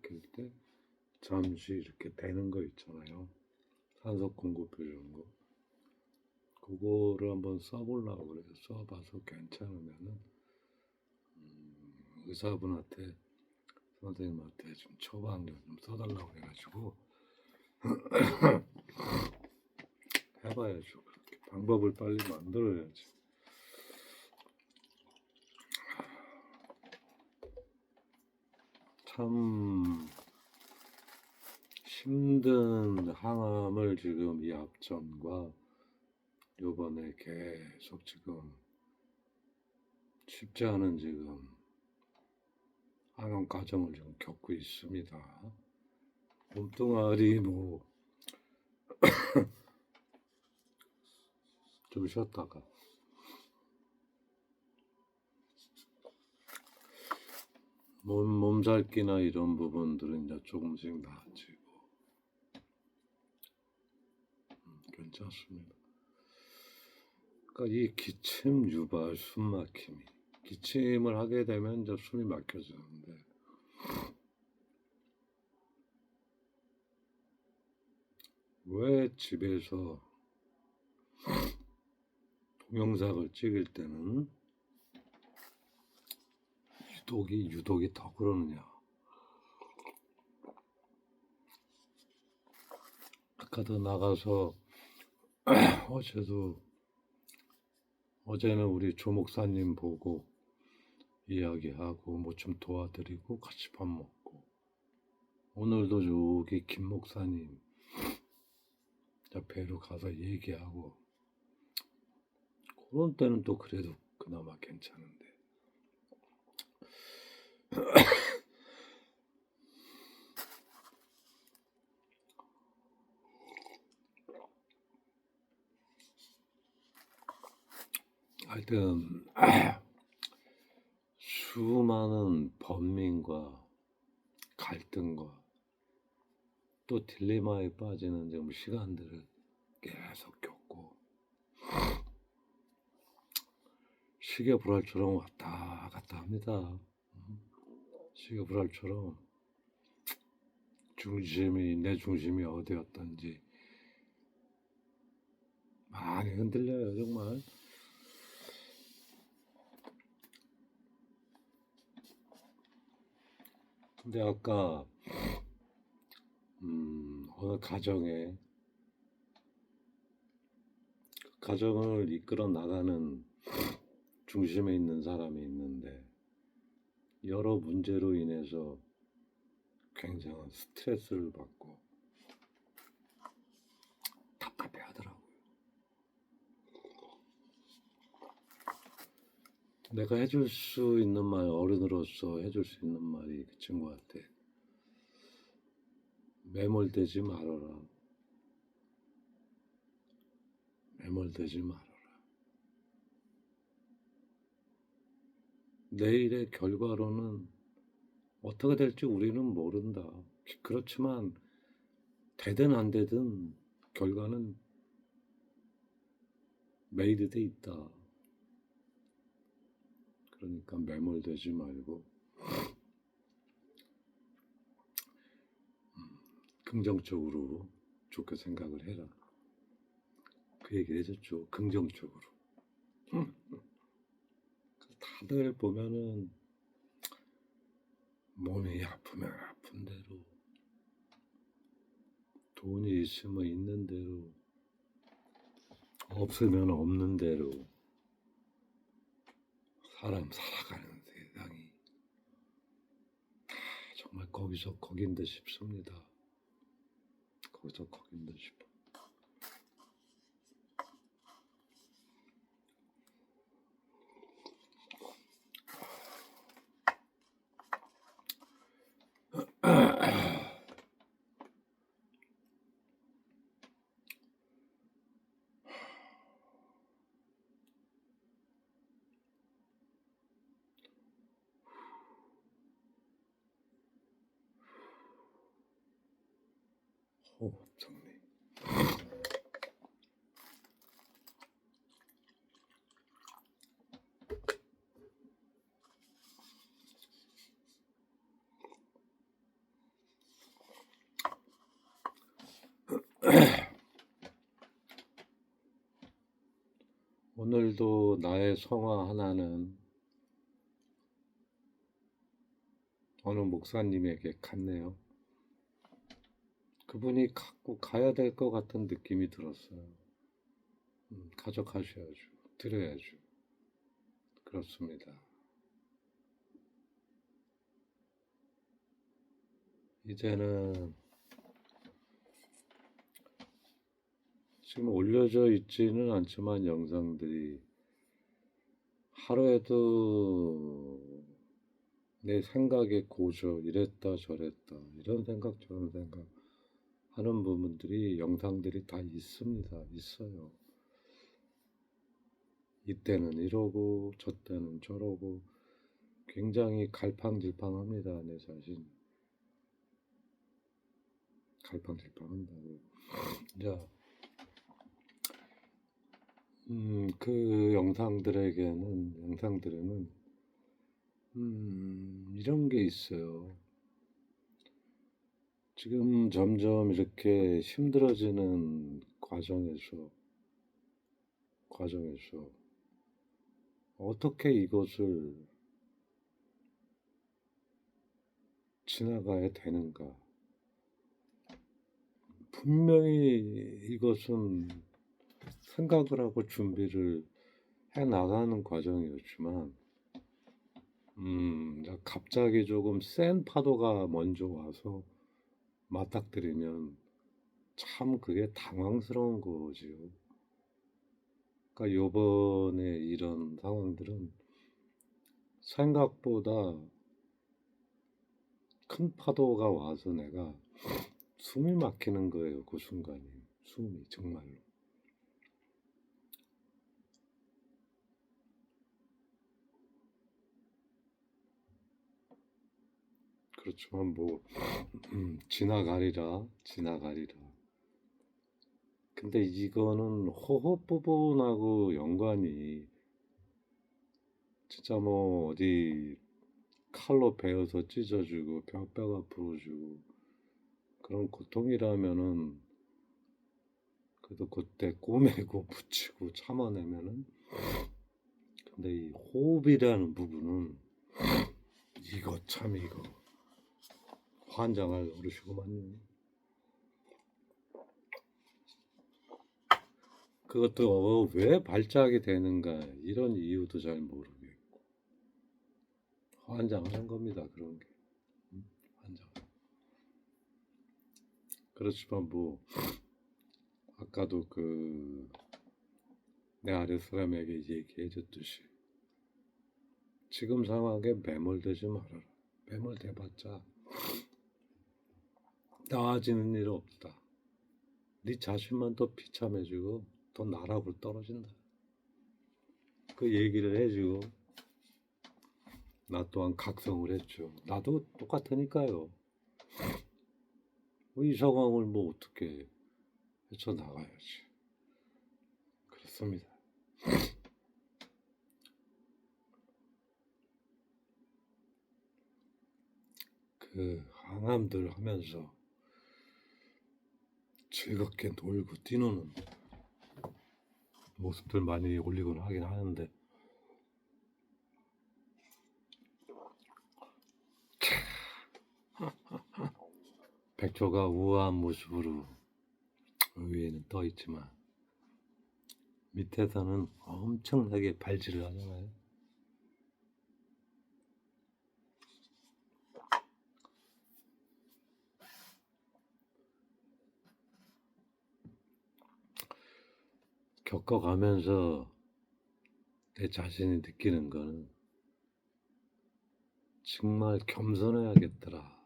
막힐 때 잠시 이렇게 되는 거 있잖아요. 산소 공급해 주는 거. 그거를 한번 써보려고 그래요. 써봐서 괜찮으면은 음, 의사분한테 선생님한테 좀 처방전 좀 써달라고 해가지고 해봐야죠. 그렇게 방법을 빨리 만들어야지. 참 힘든 항암을 지금 이 앞전과 요번에 계속 지금 쉽지 않은 지금 항암 과정을 지금 겪고 있습니다. 몸뚱아리 뭐 좀 쉬었다가 몸, 몸살기나 이런 부분들은 이제 조금씩 나아지고. 음, 괜찮습니다. 그러니까 이 기침, 유발, 숨막힘이. 기침을 하게 되면 이제 숨이 막혀지는데. 왜 집에서 동영상을 찍을 때는 유독이 유독이 더 그러느냐? 아까도 나가서 어제도 어제는 우리 조 목사님 보고 이야기하고 뭐 좀 도와드리고 같이 밥 먹고. 오늘도 저기 김 목사님 옆에로 가서 얘기하고. 그런 때는 또 그래도 그나마 괜찮은데 하여튼 수많은 번민과 갈등과 또 딜레마에 빠지는 좀 시간들을 계속 겪고 시계 불알처럼 왔다 갔다 합니다. 시계 불알처럼 중심이 내 중심이 어디였던지 많이 흔들려요 정말. 근데 아까 음, 어느 가정에 그 가정을 이끌어 나가는 중심에 있는 사람이 있는데 여러 문제로 인해서 굉장한 스트레스를 받고 답답해 하더라고요. 내가 해줄 수 있는 말, 어른으로서 해줄 수 있는 말이 그 친구한테 매몰되지 말아라. 매몰되지 말아라. 내일의 결과로는 어떻게 될지 우리는 모른다. 그렇지만 되든 안 되든 결과는 메이드돼 있다. 그러니까 매몰되지 말고 음, 긍정적으로 좋게 생각을 해라. 그 얘기를 해줬죠. 긍정적으로. 다들 보면은 몸이 아프면 아픈 대로 돈이 있으면 있는 대로 없으면 없는 대로 사람 살아가는 세상이 다 정말 거기서 거긴 듯 싶습니다. 거기서 거긴 듯 싶어. 어, 오, 좋네. 오늘도 나의 성화 하나는 어느 목사님에게 갔네요. 그분이 갖고 가야 될 것 같은 느낌이 들었어요. 음, 가져가셔야죠. 드려야죠. 그렇습니다. 이제는 지금 올려져 있지는 않지만 영상들이 하루에도 내 생각에 고저 이랬다 저랬다 이런 생각 저런 생각 하는 부분들이 영상들이 다 있습니다. 있어요. 이때는 이러고 저때는 저러고 굉장히 갈팡질팡합니다 내 자신. 갈팡질팡한다고. 자 음, 그 영상들에게는, 영상들에는, 음, 이런 게 있어요. 지금 점점 이렇게 힘들어지는 과정에서, 과정에서, 어떻게 이것을 지나가야 되는가. 분명히 이것은 생각을 하고 준비를 해 나가는 과정이었지만, 음, 갑자기 조금 센 파도가 먼저 와서 맞닥뜨리면 참 그게 당황스러운 거지요. 그러니까 요번에 이런 상황들은 생각보다 큰 파도가 와서 내가 숨이 막히는 거예요. 그 순간이. 숨이 정말로. 그렇지만 뭐 음, 지나가리라 지나가리라. 근데 이거는 호흡 부분하고 연관이 진짜 뭐 어디 칼로 베어서 찢어주고 뼈뼈가 부러지고 그런 고통이라면은 그래도 그때 꼬매고 붙이고 참아내면은 근데 이 호흡이라는 부분은 이거 참 이거 환장할 노릇이구만요. 그것도 어, 왜 발작이 되는가 이런 이유도 잘 모르겠고 환장하는 겁니다 그런 게 음? 환장. 그렇지만 뭐 아까도 그 내 아래 사람에게 얘기해 줬듯이 지금 상황에 매몰되지 말아라. 매몰돼봤자 나아지는 일 없다. 네 자신만 더 비참해지고 더 나락으로 떨어진다. 그 얘기를 해주고 나 또한 각성을 했죠. 나도 똑같으니까요. 이 상황을 뭐 어떻게 헤쳐나가야지. 그렇습니다. 그 항암들 하면서 즐겁게 놀고 뛰노는 모습들 많이 올리곤 하긴 하는데 백조가 우아한 모습으로 위에는 떠 있지만 밑에서는 엄청나게 발질을 하잖아요. 겪어가면서 내 자신이 느끼는 거는 정말 겸손해야겠더라.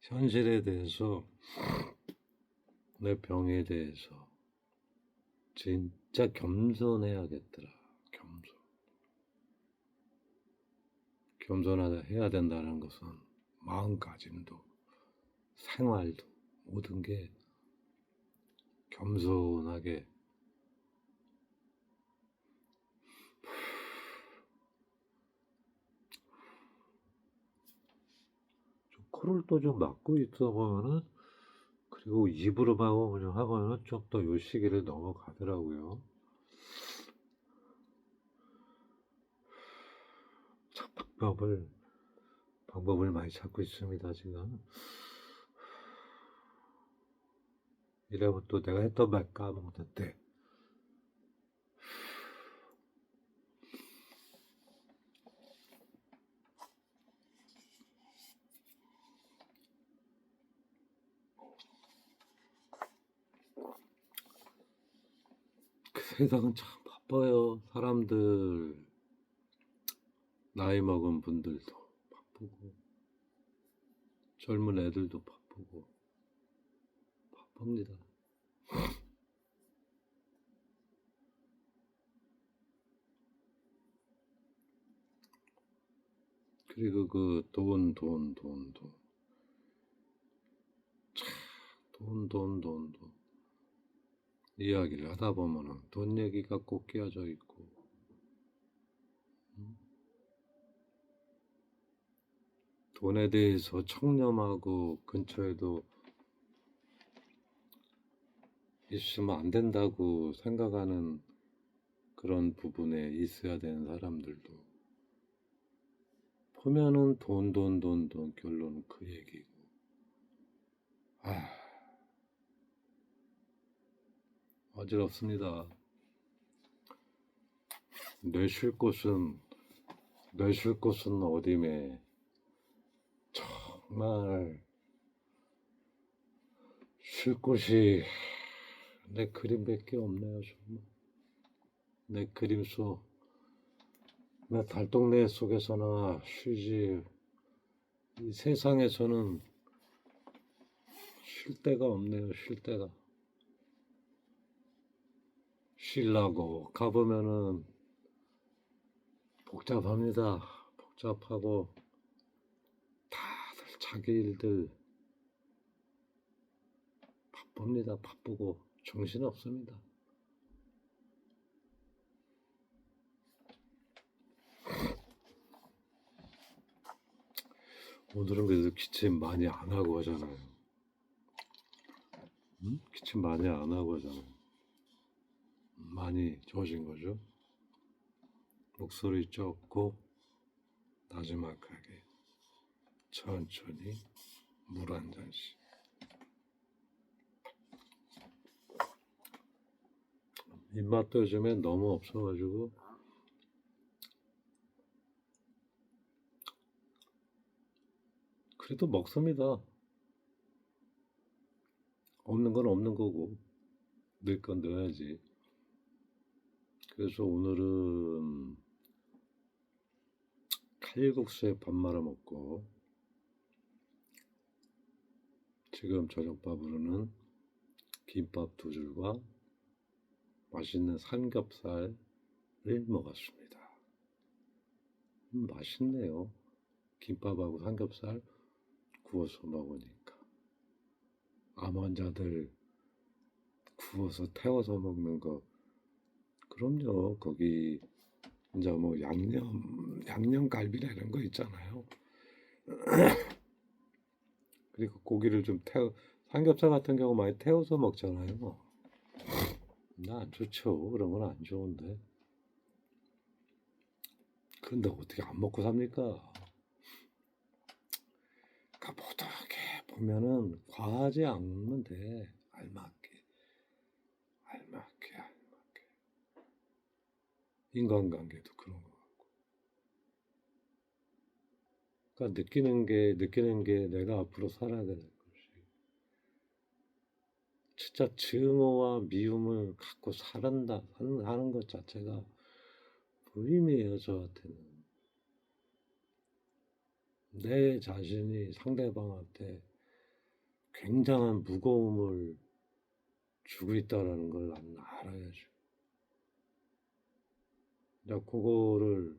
현실에 대해서, 내 병에 대해서 진짜 겸손해야겠더라. 겸손. 겸손하다 해야 된다는 것은 마음가짐도, 생활도, 모든 게 겸손하게 코를 또 좀 막고 있다 보면은 그리고 입으로만 하면은 좀 더 요 시기를 넘어가더라고요. 방법을 방법을 많이 찾고 있습니다 지금. 이러면 또 내가 했던 말까 뭐 뭔데? 세상은 참 바빠요. 사람들 나이 먹은 분들도 바쁘고 젊은 애들도 바쁘고 바쁩니다. 그리고 그 돈, 돈, 돈, 돈. 참, 돈, 돈, 돈, 돈. 이야기를 하다 보면은 돈 얘기가 꼭 끼어져 있고, 음? 돈에 대해서 청렴하고 근처에도 있으면 안 된다고 생각하는 그런 부분에 있어야 되는 사람들도 보면은 돈, 돈, 돈, 돈 결론은 그 얘기고. 아, 어지럽습니다. 내쉴 곳은 내쉴 곳은 어디매 정말 쉴 곳이 내 그림밖에 없네요 정말 내 그림 속내 달동네 속에서나 쉬지 이 세상에서는 쉴 데가 없네요 쉴 데가 쉬려고 가보면은 복잡합니다 복잡하고 다들 자기 일들 바쁩니다 바쁘고 정신 없습니다 오늘은 그래도 기침 많이 안 하고 하잖아요. 음? 기침 많이 안 하고 하잖아요. 많이 좋아진 거죠. 목소리 적고 나지막하게 천천히 물 한 잔씩. 입맛도 요즘에 너무 없어가지고 그래도 먹습니다. 없는 건 없는 거고 넣을 건 넣어야지. 그래서 오늘은 칼국수에 밥 말아 먹고 지금 저녁밥으로는 김밥 두 줄과 맛있는 삼겹살을 먹었습니다. 음, 맛있네요. 김밥하고 삼겹살 구워서 먹으니까. 암환자들 구워서 태워서 먹는 거. 그럼요. 거기 이제 뭐 양념 양념 갈비나 이런 거 있잖아요. 그리고 고기를 좀 태워 삼겹살 같은 경우 많이 태워서 먹잖아요. 나 안 좋죠. 그런 건 안 좋은데. 근데 어떻게 안 먹고 삽니까? 그러니까 모두하게 보면은 과하지. 알맞게. 알맞게, 알맞게. 인간관계도 그런 거 같고. 그러니까 느끼는 게, 느끼는 게 내가 앞으로 살아야 되는 것이. 진짜 증오와 미움을 갖고 살한다, 하는, 것 자체가 무의미해요, 저한테는. 내 자신이 상대방한테 굉장한 무거움을 주고 있다라는 걸 알아야죠. 나 그거를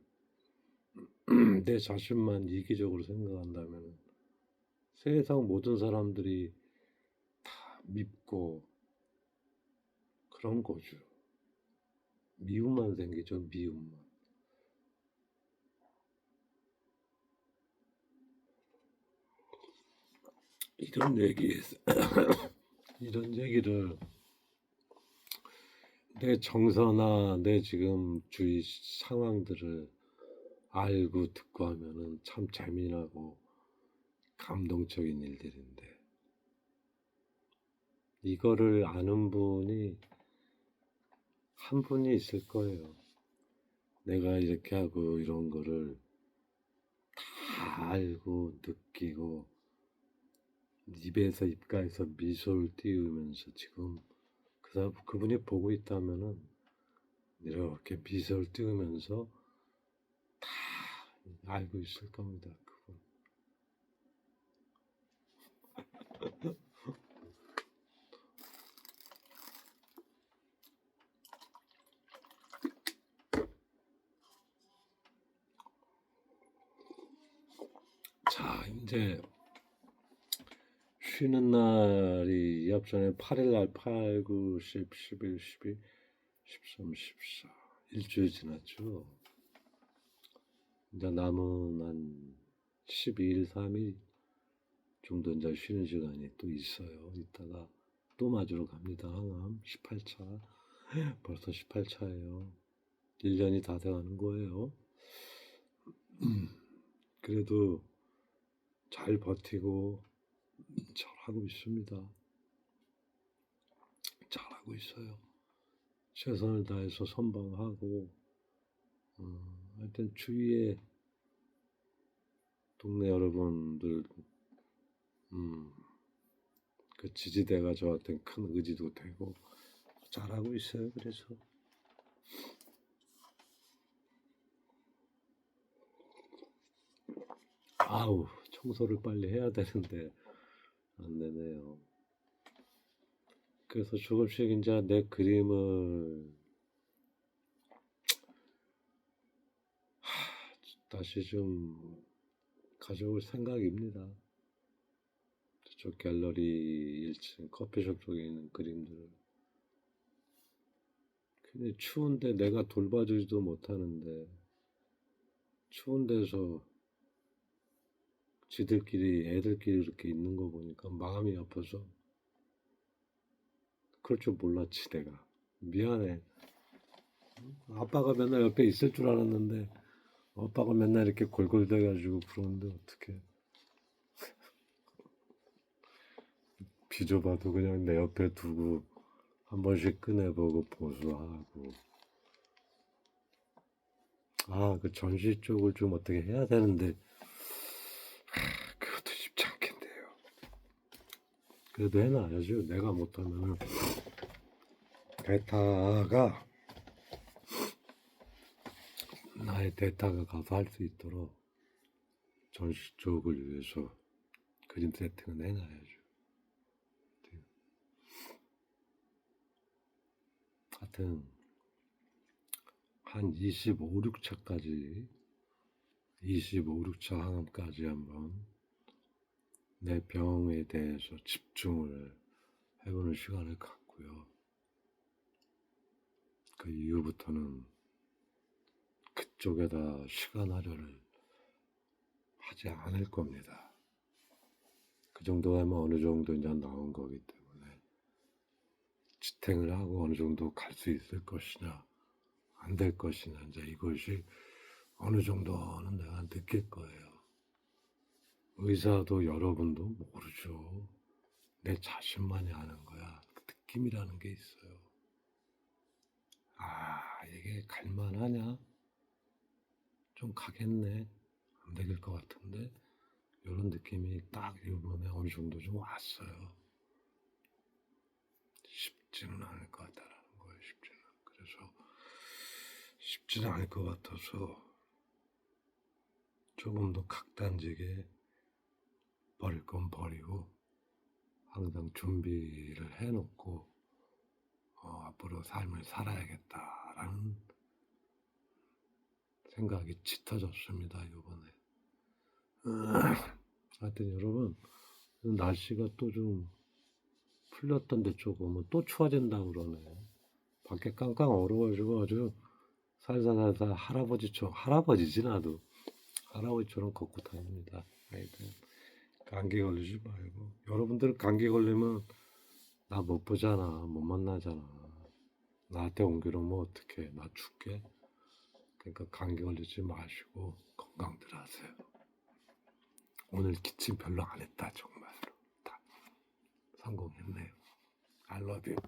내 자신만 이기적으로 생각한다면 세상 모든 사람들이 다 밉고 그런 거죠. 미움만 생기죠, 미움만. 이런 얘기, 이런 얘기를 내 정서나 내 지금 주위 상황들을 알고 듣고 하면은 참 재미나고 감동적인 일들인데 이거를 아는 분이 한 분이 있을 거예요. 내가 이렇게 하고 이런 거를 다 알고 느끼고 입에서 입가에서 미소를 띄우면서 지금 그 사람 그분이 보고 있다면은 이렇게 미소를 띄우면서 다 알고 있을 겁니다. 그분. 자, 이제 쉬는 날이 이 앞전에 8일 날 8, 9, 10, 11, 12, 13, 14 일주일 지났죠. 이제 남은 한 12일, 3일 정도 이제 쉬는 시간이 또 있어요. 이따가 또 맞으러 갑니다. 항암 18차. 벌써 18차예요. 1년이 다 돼가는 거예요. 그래도 잘 버티고 잘하고 있습니다. 잘하고 있어요. 최선을 다해서 선방하고, 어, 하여튼 주위에 동네 여러분들, 음, 그 지지대가 저한테는 큰 의지도 되고, 잘하고 있어요. 그래서. 아우, 청소를 빨리 해야 되는데, 안 되네요. 그래서 조금씩 이제 내 그림을 하, 다시 좀 가져올 생각입니다. 저쪽 갤러리 1층 커피숍 쪽에 있는 그림들을. 근데 추운데 내가 돌봐주지도 못하는데, 추운 데서 지들끼리 애들끼리 이렇게 있는 거 보니까 마음이 아파서 그럴 줄 몰랐지 내가. 미안해. 아빠가 맨날 옆에 있을 줄 알았는데 아빠가 맨날 이렇게 골골대가지고 그러는데 어떻게 비좁아도 그냥 내 옆에 두고 한 번씩 꺼내보고 보수하고. 아 그 전시 쪽을 좀 어떻게 해야 되는데 그것도 쉽지 않겠네요. 그래도 해놔야죠. 내가 못하면은 대타가 나의 대타가 가서 할 수 있도록 전시 쪽을 위해서 그림 세팅은 해놔야죠. 하여튼 한 25, 6차까지 25, 6차 항암까지 한번 내 병에 대해서 집중을 해보는 시간을 갖고요. 그 이후부터는 그쪽에다 시간 할애를 하지 않을 겁니다. 그 정도 하면 어느 정도 이제 나온 거기 때문에 지탱을 하고 어느 정도 갈 수 있을 것이냐 안 될 것이냐 이제 이것이 어느 정도는 내가 느낄 거예요. 의사도 여러분도 모르죠. 내 자신만이 아는 거야. 그 느낌이라는 게 있어요. 아, 이게 갈만하냐? 좀 가겠네. 안 되길 것 같은데. 이런 느낌이 딱 이번에 어느 정도 좀 왔어요. 쉽지는 않을 것 같다라는 거예요, 쉽지는. 그래서 쉽지는 않을 것 같아서 조금 더 각단지게 버릴 건 버리고 항상 준비를 해놓고 어, 앞으로 삶을 살아야겠다라는 생각이 짙어졌습니다 이번에. 하여튼 여러분 날씨가 또 좀 풀렸던데 조금은 또 추워진다고 그러네. 밖에 깡깡 얼어가지고 아주 살살살살 할아버지처럼 할아버지지 나도 할아버지처럼 걷고 다닙니다. 하여튼 감기 걸리지 말고 여러분들 감기 걸리면 나 못 보잖아 못 만나잖아 나한테 옮기려면 어떡해 나 죽게 그러니까 감기 걸리지 마시고 건강들 하세요. 오늘 기침 별로 안 했다 정말로 다 성공했네요. I love you.